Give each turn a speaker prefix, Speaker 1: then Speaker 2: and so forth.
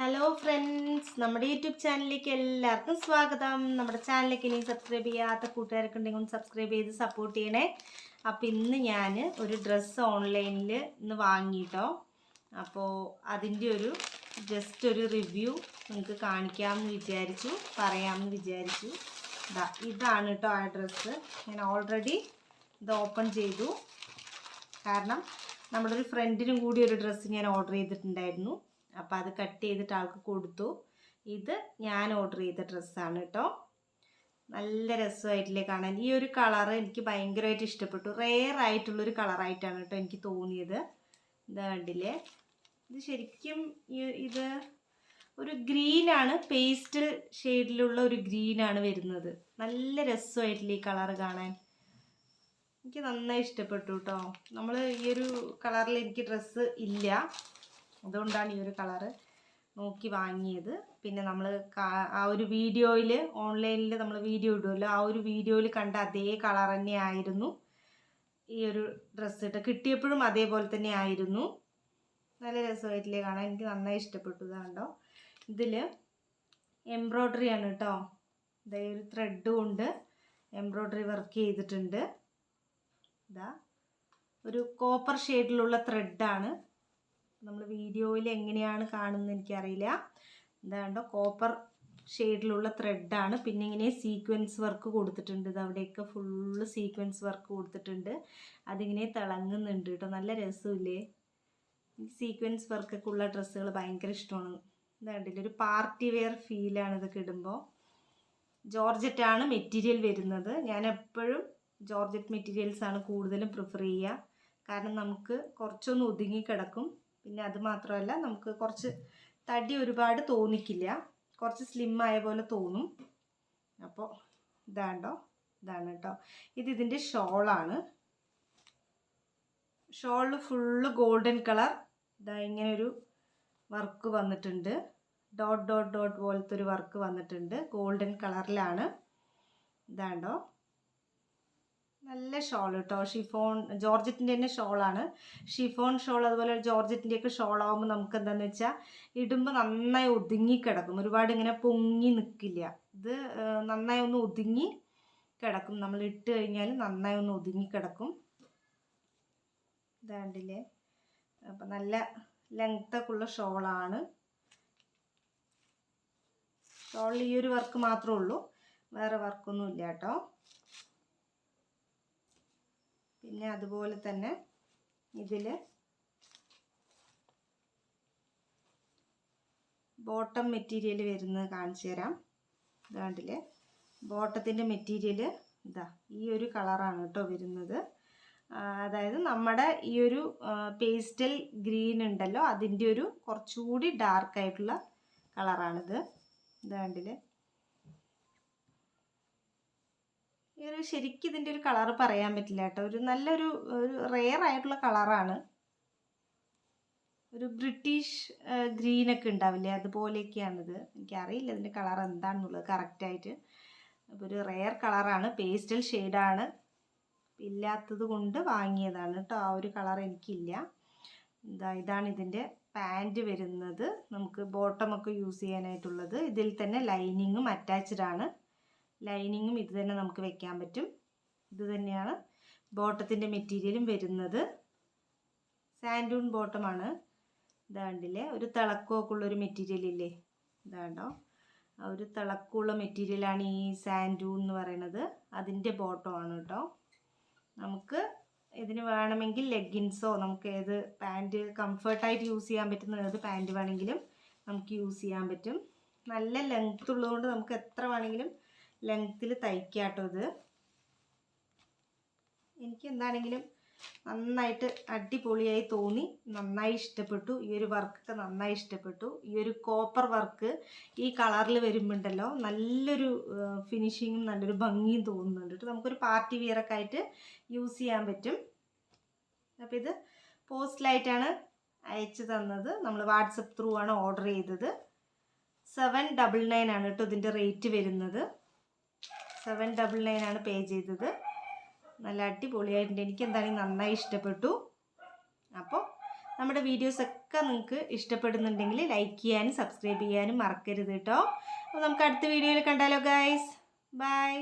Speaker 1: Hello friends നമ്മുടെ YouTube ചാനലിലേക്ക് എല്ലാവർക്കും സ്വാഗതം. നമ്മുടെ ചാനലിലേക്ക് ഇനി സബ്സ്ക്രൈബ് ചെയ്യാത്ത കൂട്ടുകാരൊക്കെ ഉണ്ടെങ്കിൽ സബ്സ്ക്രൈബ് ചെയ്ത് സപ്പോർട്ട് ചെയ്യണേ. അപ്പോൾ ഇന്ന് ഞാൻ ഒരു ഡ്രസ്സ് ഓൺലൈനിൽ ഇന്ന് വാങ്ങിയിട്ടോ അപ്പോൾ അതിന്റെ ഒരു ജസ്റ്റ് ഒരു റിവ്യൂ നിങ്ങൾക്ക് കാണിക്കാമെന്ന് വിചാരിച്ചു പറയാമെന്ന് വിചാരിച്ചു. ഇതാ ഇതാണ് കേട്ടോ ആ ഡ്രസ്സ് ഞാൻ ഓൾറെഡി ഇത് ഓപ്പൺ ചെയ്തു. കാരണം നമ്മുടെ ഒരു ഫ്രണ്ടിനും കൂടി ഒരു ഡ്രസ്സ് ഞാൻ ഓർഡർ ചെയ്തിട്ടുണ്ടായിരുന്നു. അപ്പോൾ അത് കട്ട് ചെയ്തിട്ട് ആൾക്ക് കൊടുത്തു. ഇത് ഞാൻ ഓർഡർ ചെയ്ത ഡ്രസ്സാണ് കേട്ടോ നല്ല രസമായിട്ടില്ലേ കാണാൻ. ഈ ഒരു കളറ് എനിക്ക് ഭയങ്കരമായിട്ട് ഇഷ്ടപ്പെട്ടു. റെയർ ആയിട്ടുള്ളൊരു കളറായിട്ടാണ് കേട്ടോ എനിക്ക് തോന്നിയത്. ഇതാ കണ്ടില്ലേ? ഇത് ശരിക്കും ഇത് ഒരു ഗ്രീനാണ് പേസ്റ്റൽ ഷെയ്ഡിലുള്ള ഒരു ഗ്രീനാണ് വരുന്നത്. നല്ല രസമായിട്ടില്ലേ ഈ കളറ് കാണാൻ. എനിക്ക് നന്നായി ഇഷ്ടപ്പെട്ടു കേട്ടോ നമ്മൾ ഈ ഒരു കളറിൽ എനിക്ക് ഡ്രസ്സ് ഇല്ല. അതുകൊണ്ടാണ് ഈ ഒരു കളറ് നോക്കി വാങ്ങിയത്. പിന്നെ നമ്മൾ ആ ഒരു വീഡിയോയിൽ ഓൺലൈനിൽ നമ്മൾ വീഡിയോ ഇടുമല്ലോ ആ ഒരു വീഡിയോയിൽ കണ്ട അതേ കളർ തന്നെ ആയിരുന്നു. ഈ ഒരു ഡ്രസ്സ് ഇട്ട് കിട്ടിയപ്പോഴും അതേപോലെ തന്നെ ആയിരുന്നു. നല്ല രസമായിട്ടില്ലേ കാണാൻ. എനിക്ക് നന്നായി ഇഷ്ടപ്പെട്ടു ഇതാണ്ടോ ഇതിൽ എംബ്രോയ്ഡറി ആണ് കേട്ടോ ഇതേ ഒരു ത്രെഡ് കൊണ്ട് എംബ്രോയ്ഡറി വർക്ക് ചെയ്തിട്ടുണ്ട്. ഇതാ. ഒരു കോപ്പർ ഷെയ്ഡിലുള്ള ത്രെഡാണ് നമ്മൾ വീഡിയോയിൽ എങ്ങനെയാണ് കാണുന്നത് എനിക്കറിയില്ല. എന്താണ്ടോ കോപ്പർ ഷെയ്ഡിലുള്ള ത്രെഡാണ് പിന്നെ ഇങ്ങനെ സീക്വൻസ് വർക്ക് കൊടുത്തിട്ടുണ്ട്. അവിടെയൊക്കെ ഫുള്ള് സീക്വൻസ് വർക്ക് കൊടുത്തിട്ടുണ്ട്. അതിങ്ങനെ തിളങ്ങുന്നുണ്ട് കേട്ടോ. നല്ല രസമില്ലേ? സീക്വൻസ് വർക്കൊക്കെ ഉള്ള ഡ്രസ്സുകൾ ഭയങ്കര ഇഷ്ടമാണ്. എന്താണ്ട് ഒരു പാർട്ടി വെയർ ഫീലാണ് ഇതൊക്കെ ഇടുമ്പോൾ ജോർജറ്റാണ് മെറ്റീരിയൽ വരുന്നത്. ഞാൻ എപ്പോഴും ജോർജറ്റ് മെറ്റീരിയൽസാണ് കൂടുതലും പ്രിഫർ ചെയ്യുക. കാരണം നമുക്ക് കുറച്ചൊന്ന് ഒതുങ്ങി കിടക്കും. പിന്നെ അത് മാത്രമല്ല നമുക്ക് കുറച്ച് തടി ഒരുപാട് തോന്നിക്കില്ല. കുറച്ച് സ്ലിം ആയ പോലെ തോന്നും. അപ്പോൾ ഇതാണ്ടോ? ഇതാണ് കേട്ടോ. ഇത് ഇതിന്റെ ഷോളാണ്. ഷോളിൽ ഫുള്ള് ഗോൾഡൻ കളർ ഇതാ ഇങ്ങനെ ഒരു വർക്ക് വന്നിട്ടുണ്ട്. ഡോട്ട് ഡോട്ട് ഡോട്ട് പോലത്തെ ഒരു വർക്ക് വന്നിട്ടുണ്ട് ഗോൾഡൻ കളറിലാണ് ഇതാണ്ടോ? നല്ല ഷോൾ കേട്ടോ. ഷിഫോൺ ജോർജറ്റിന്റെ തന്നെ ഷോളാണ്. ഷിഫോൺ ഷോൾ അതുപോലെ ജോർജറ്റിന്റെയൊക്കെ ഷോളാകുമ്പോൾ നമുക്ക് എന്താണെന്ന് വെച്ചാൽ ഇടുമ്പോൾ നന്നായി ഒതുങ്ങി കിടക്കും. ഒരുപാട് ഇങ്ങനെ പൊങ്ങി നിൽക്കില്ല ഇത് നന്നായി ഒന്ന് ഒതുങ്ങി കിടക്കും. നമ്മൾ ഇട്ട് കഴിഞ്ഞാൽ നന്നായി ഒന്ന് ഒതുങ്ങി കിടക്കും. ഇതാണ്ടില്ലേ? അപ്പം നല്ല ലെങ്ത്തൊക്കെ ഉള്ള ഷോളാണ്. ഷോളിൽ ഈ ഒരു വർക്ക് മാത്രമേ ഉള്ളൂ. വേറെ വർക്കൊന്നും ഇല്ല കേട്ടോ. പിന്നെ അതുപോലെ തന്നെ ഇതിൽ ബോട്ടം മെറ്റീരിയൽ വരുന്നത് കാണിച്ചു തരാം. ഇതാണ്ടിൽ ബോട്ടത്തിന്റെ മെറ്റീരിയൽ ഇതാ ഈ ഒരു കളറാണ് കേട്ടോ വരുന്നത്. അതായത് നമ്മുടെ ഈ ഒരു പേസ്റ്റൽ ഗ്രീൻ ഉണ്ടല്ലോ അതിന്റെ ഒരു കുറച്ചുകൂടി ഡാർക്ക് ആയിട്ടുള്ള കളറാണിത്. ഇതാണ്ടില്ലേ ഈ ഒരു ശരിക്കും ഇതിന്റെ ഒരു കളറ് പറയാൻ പറ്റില്ല കേട്ടോ. ഒരു നല്ലൊരു ഒരു റെയർ ആയിട്ടുള്ള കളറാണ് ഒരു ബ്രിട്ടീഷ് ഗ്രീനൊക്കെ ഉണ്ടാവില്ലേ? അതുപോലെയൊക്കെയാണിത്. എനിക്കറിയില്ല ഇതിന്റെ കളർ എന്താണെന്നുള്ളത് കറക്റ്റായിട്ട് അപ്പോൾ ഒരു റെയർ കളറാണ് പേസ്റ്റൽ ഷെയ്ഡാണ് ഇല്ലാത്തത് കൊണ്ട് വാങ്ങിയതാണ് കേട്ടോ. ആ ഒരു കളർ എനിക്കില്ല. ഇതാ ഇതാണ് ഇതിന്റെ പാന്റ് വരുന്നത്. നമുക്ക് ബോട്ടമൊക്കെ യൂസ് ചെയ്യാനായിട്ടുള്ളത്. ഇതിൽ തന്നെ ലൈനിങ്ങും അറ്റാച്ച്ഡ് ആണ്. ലൈനിങ്ങും ഇത് തന്നെ നമുക്ക് വെക്കാൻ പറ്റും. ഇത് തന്നെയാണ് ബോട്ടത്തിന്റെ മെറ്റീരിയലും വരുന്നത്. സാൻഡൂൺ ബോട്ടമാണ്. ഇതാണ്ടില്ലേ ഒരു തിളക്കമൊക്കെ ഉള്ളൊരു മെറ്റീരിയൽ ഇല്ലേ? ഇതാണ്ടോ ഒരു തിളക്കമുള്ള മെറ്റീരിയലാണ് ഈ സാൻഡൂൺ എന്ന് പറയുന്നത്. അതിന്റെ ബോട്ടമാണ് കേട്ടോ. നമുക്ക് ഇതിന് വേണമെങ്കിൽ ലെഗിൻസോ നമുക്ക് ഏത് പാന്റ് കംഫർട്ടായിട്ട് യൂസ് ചെയ്യാൻ പറ്റുന്ന ഏത് പാന്റ് വേണമെങ്കിലും നമുക്ക് യൂസ് ചെയ്യാൻ പറ്റും. നല്ല ലെങ്ത് ഉള്ളതുകൊണ്ട് നമുക്ക് എത്ര വേണമെങ്കിലും ലെങ്ത്തിൽ തയ്ക്കാട്ടോ ഇത്. എനിക്ക് എന്താണെങ്കിലും നന്നായിട്ട് അടിപൊളിയായി തോന്നി. നന്നായി ഇഷ്ടപ്പെട്ടു. ഈ ഒരു വർക്കൊക്കെ നന്നായി ഇഷ്ടപ്പെട്ടു. ഈ ഒരു കോപ്പർ വർക്ക് ഈ കളറിൽ വരുമ്പോണ്ടല്ലോ നല്ലൊരു ഫിനിഷിങ്ങും നല്ലൊരു ഭംഗിയും തോന്നുന്നുണ്ട് കേട്ടോ നമുക്കൊരു പാർട്ടി വിയറൊക്കെ ആയിട്ട് യൂസ് ചെയ്യാൻ പറ്റും. അപ്പോൾ ഇത് പോസ്റ്റിലായിട്ടാണ് അയച്ചു തന്നത്. നമ്മൾ വാട്സപ്പ് ത്രൂ ആണ് ഓർഡർ ചെയ്തത്. സെവൻ ഡബിൾ നയൻ ആണ് കേട്ടോ ഇതിന്റെ റേറ്റ് വരുന്നത്. സെവൻ ഡബിൾ നയൻ ആണ് പേ ചെയ്തത്. നല്ല അടിപൊളിയായിട്ടുണ്ട്. എനിക്ക് എന്തായാലും നന്നായി ഇഷ്ടപ്പെട്ടു. അപ്പോൾ നമ്മുടെ വീഡിയോസൊക്കെ നിങ്ങൾക്ക് ഇഷ്ടപ്പെടുന്നുണ്ടെങ്കിൽ ലൈക്ക് ചെയ്യാനും സബ്സ്ക്രൈബ് ചെയ്യാനും മറക്കരുത് കേട്ടോ. അപ്പോൾ നമുക്ക് അടുത്ത വീഡിയോയിൽ കണ്ടാലോ ഗൈസ് ബൈ